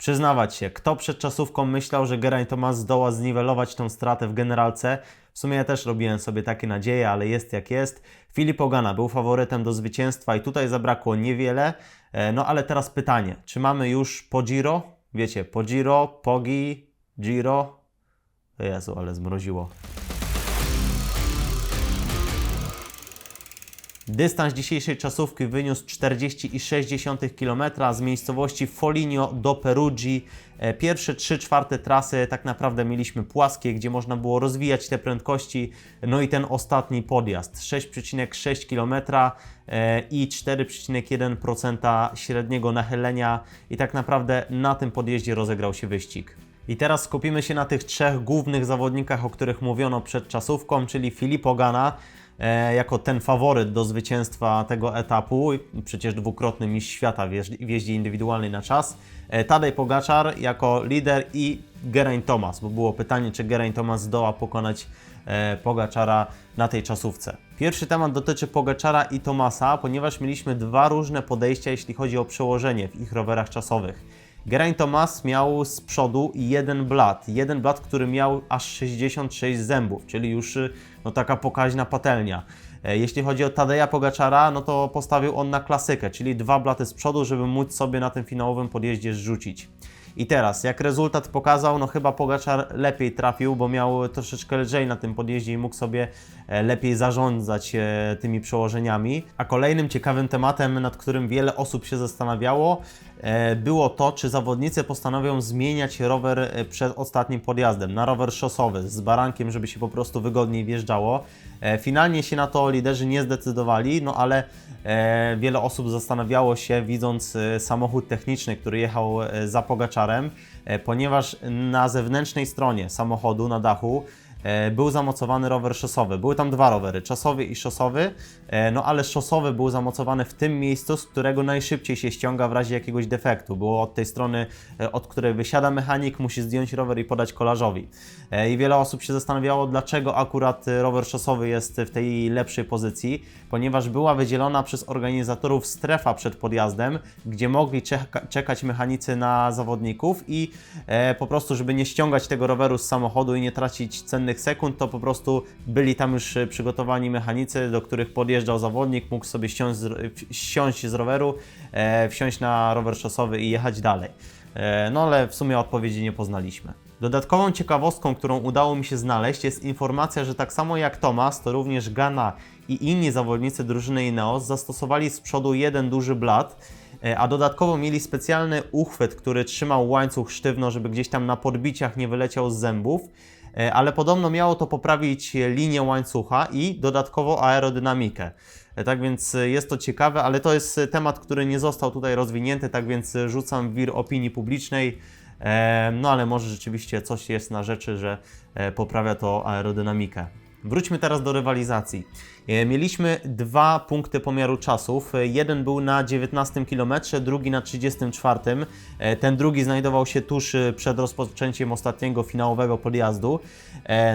przyznawać się, kto przed czasówką myślał, że Geraint Thomas zdoła zniwelować tą stratę w generalce. W sumie ja też robiłem sobie takie nadzieje, ale jest jak jest. Filip Ogana był faworytem do zwycięstwa i tutaj zabrakło niewiele. E, No ale teraz pytanie, czy mamy już po Giro? Wiecie, po Giro, Pogi, Giro. Jezu, ale zmroziło. Dystans dzisiejszej czasówki wyniósł 40,6 km z miejscowości Foligno do Perugii. E, Pierwsze 3 czwarte trasy tak naprawdę mieliśmy płaskie, gdzie można było rozwijać te prędkości. No i ten ostatni podjazd 6,6 km e, i 4,1% średniego nachylenia. I tak naprawdę na tym podjeździe rozegrał się wyścig. I teraz skupimy się na tych trzech głównych zawodnikach, o których mówiono przed czasówką, czyli Filip Ogana, jako ten faworyt do zwycięstwa tego etapu, przecież dwukrotny mistrz świata w jeździ- w jeździe indywidualnej na czas, e, Tadej Pogaczar jako lider i Geraint Thomas, bo było pytanie, czy Geraint Thomas zdoła pokonać e, Pogaczara na tej czasówce. Pierwszy temat dotyczy Pogaczara i Thomasa, ponieważ mieliśmy dwa różne podejścia, jeśli chodzi o przełożenie w ich rowerach czasowych. Geraint Thomas miał z przodu jeden blat. Jeden blat, który miał aż 66 zębów, czyli już y, no, taka pokaźna patelnia. E, Jeśli chodzi o Tadeja Pogaczara, no to postawił on na klasykę, czyli dwa blaty z przodu, żeby móc sobie na tym finałowym podjeździe zrzucić. I teraz, jak rezultat pokazał, no chyba Pogaczar lepiej trafił, bo miał troszeczkę lżej na tym podjeździe i mógł sobie e, lepiej zarządzać e, tymi przełożeniami. A kolejnym ciekawym tematem, nad którym wiele osób się zastanawiało, było to, czy zawodnicy postanowią zmieniać rower e, przed ostatnim podjazdem na rower szosowy z barankiem, żeby się po prostu wygodniej wjeżdżało. E, Finalnie się na to liderzy nie zdecydowali, no ale e, wiele osób zastanawiało się, widząc e, samochód techniczny, który jechał e, za Pogaczarem, e, ponieważ na zewnętrznej stronie samochodu, na dachu, e, był zamocowany rower szosowy. Były tam dwa rowery, czasowy i szosowy, e, no ale szosowy był zamocowany w tym miejscu, z którego najszybciej się ściąga w razie jakiegoś defektu. Było od tej strony, e, od której wysiada mechanik, musi zdjąć rower i podać kolarzowi. E, I wiele osób się zastanawiało, dlaczego akurat e, rower szosowy jest w tej lepszej pozycji, ponieważ była wydzielona przez organizatorów strefa przed podjazdem, gdzie mogli czeka- czekać mechanicy na zawodników i e, po prostu, żeby nie ściągać tego roweru z samochodu i nie tracić cennych sekund, to po prostu byli tam już e, przygotowani mechanicy, do których podjeżdżał zawodnik, mógł sobie ściąć z, z roweru, e, wsiąść na rower szosowy i jechać dalej. E, No ale w sumie odpowiedzi nie poznaliśmy. Dodatkową ciekawostką, którą udało mi się znaleźć, jest informacja, że tak samo jak Thomas, to również Gana i inni zawodnicy drużyny Ineos zastosowali z przodu jeden duży blat, e, a dodatkowo mieli specjalny uchwyt, który trzymał łańcuch sztywno, żeby gdzieś tam na podbiciach nie wyleciał z zębów. E, Ale podobno miało to poprawić linię łańcucha i dodatkowo aerodynamikę. E, Tak więc e, jest to ciekawe, ale to jest temat, który nie został tutaj rozwinięty, tak więc rzucam wir opinii publicznej. No ale może rzeczywiście coś jest na rzeczy, że poprawia to aerodynamikę. Wróćmy teraz do rywalizacji. E, Mieliśmy dwa punkty pomiaru czasów. E, Jeden był na 19 km, drugi na 34. E, Ten drugi znajdował się tuż przed rozpoczęciem ostatniego finałowego podjazdu.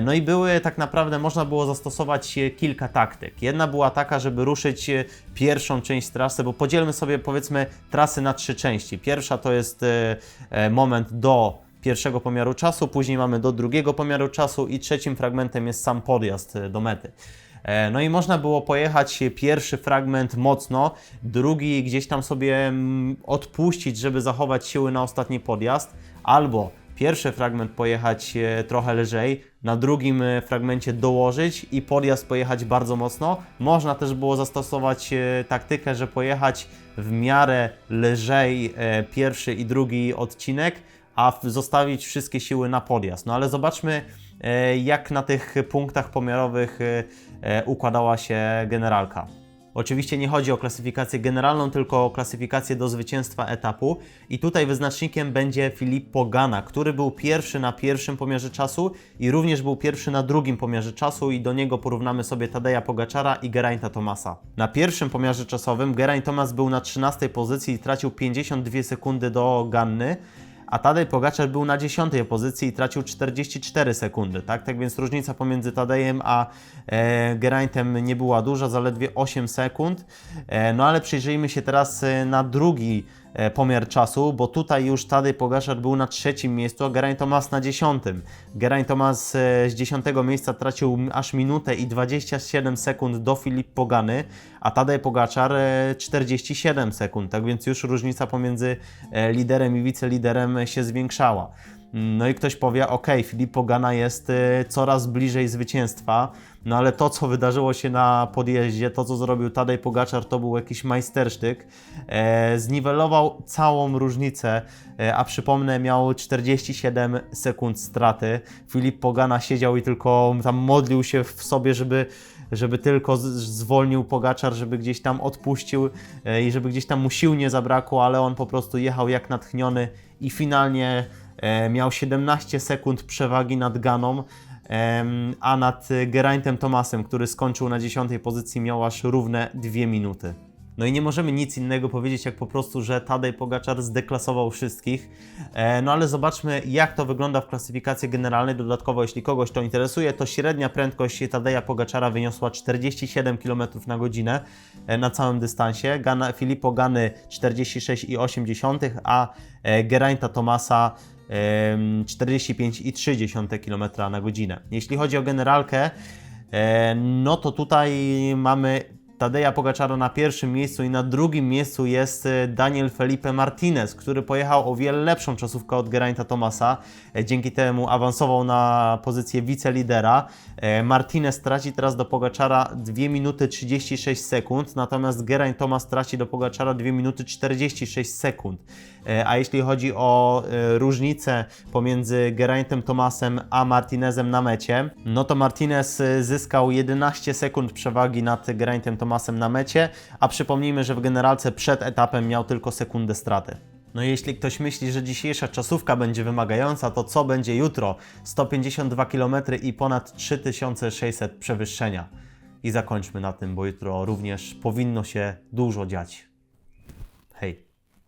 No i były tak naprawdę, można było zastosować kilka taktyk. Jedna była taka, żeby ruszyć pierwszą część trasy, bo podzielmy sobie powiedzmy trasy na trzy części. Pierwsza to jest moment do pierwszego pomiaru czasu, później mamy do drugiego pomiaru czasu i trzecim fragmentem jest sam podjazd e, do mety. E, No i można było pojechać pierwszy fragment mocno, drugi gdzieś tam sobie mm, odpuścić, żeby zachować siły na ostatni podjazd, albo pierwszy fragment pojechać e, trochę lżej, na drugim e, fragmencie dołożyć i podjazd pojechać bardzo mocno. Można też było zastosować e, taktykę, że pojechać w miarę lżej e, pierwszy i drugi odcinek, a zostawić wszystkie siły na podjazd. No ale zobaczmy, e, jak na tych punktach pomiarowych e, e, układała się generalka. Oczywiście nie chodzi o klasyfikację generalną, tylko o klasyfikację do zwycięstwa etapu. I tutaj wyznacznikiem będzie Filippo Gana, który był pierwszy na pierwszym pomiarze czasu i również był pierwszy na drugim pomiarze czasu i do niego porównamy sobie Tadeja Pogaczara i Geraint'a Thomasa. Na pierwszym pomiarze czasowym Geraint Thomas był na 13 pozycji i tracił 52 sekundy do Ganny, a Tadej Pogaczar był na 10 pozycji i tracił 44 sekundy, tak? Tak więc różnica pomiędzy Tadejem a e, Geraintem nie była duża, zaledwie 8 sekund. E, no ale przyjrzyjmy się teraz e, na drugi pomiar czasu, bo tutaj już Tadej Pogaszar był na trzecim miejscu, a Geraint Thomas na dziesiątym. Geraint Thomas e, z dziesiątego miejsca tracił aż minutę i 27 sekund do Filip Pogany, a Tadej Pogaczar e, 47 sekund, tak więc już różnica pomiędzy e, liderem i wiceliderem się zwiększała. No i ktoś powie, ok, Filip Pogana jest y, coraz bliżej zwycięstwa, no ale to, co wydarzyło się na podjeździe, to, co zrobił Tadej Pogaczar, to był jakiś majstersztyk. E, zniwelował całą różnicę, e, a przypomnę, miał 47 sekund straty. Filip Pogana siedział i tylko tam modlił się w sobie, żeby żeby tylko zwolnił Pogaczar, żeby gdzieś tam odpuścił e, i żeby gdzieś tam mu sił nie zabrakło, ale on po prostu jechał jak natchniony i finalnie e, miał 17 sekund przewagi nad Ganą, a nad e, Geraintem Thomasem, który skończył na 10 pozycji, miał aż równe 2 minuty. No i nie możemy nic innego powiedzieć, jak po prostu, że Tadej Pogaczar zdeklasował wszystkich. E, no ale zobaczmy, jak to wygląda w klasyfikacji generalnej. Dodatkowo, jeśli kogoś to interesuje, to średnia prędkość Tadeja Pogaczara wyniosła 47 km na godzinę e, na całym dystansie. Gana, Filippo Gany 46,8, a e, Geraint'a Tomasa em, 45,3 km na godzinę. Jeśli chodzi o generalkę, no to tutaj mamy Tadeja Pogaczara na pierwszym miejscu i na drugim miejscu jest e, Daniel Felipe Martinez, który pojechał o wiele lepszą czasówkę od Geraint'a Thomasa. E, Dzięki temu awansował na pozycję wicelidera. E, Martinez traci teraz do Pogaczara 2 minuty 36 sekund, natomiast Geraint Thomas traci do Pogaczara 2 minuty 46 sekund. A jeśli chodzi o różnicę pomiędzy Geraintem Thomasem a Martinezem na mecie, no to Martinez zyskał 11 sekund przewagi nad Geraintem Thomasem na mecie, a przypomnijmy, że w generalce przed etapem miał tylko sekundę straty. No jeśli ktoś myśli, że dzisiejsza czasówka będzie wymagająca, to co będzie jutro? 152 km i ponad 3600 przewyższenia. I zakończmy na tym, bo jutro również powinno się dużo dziać.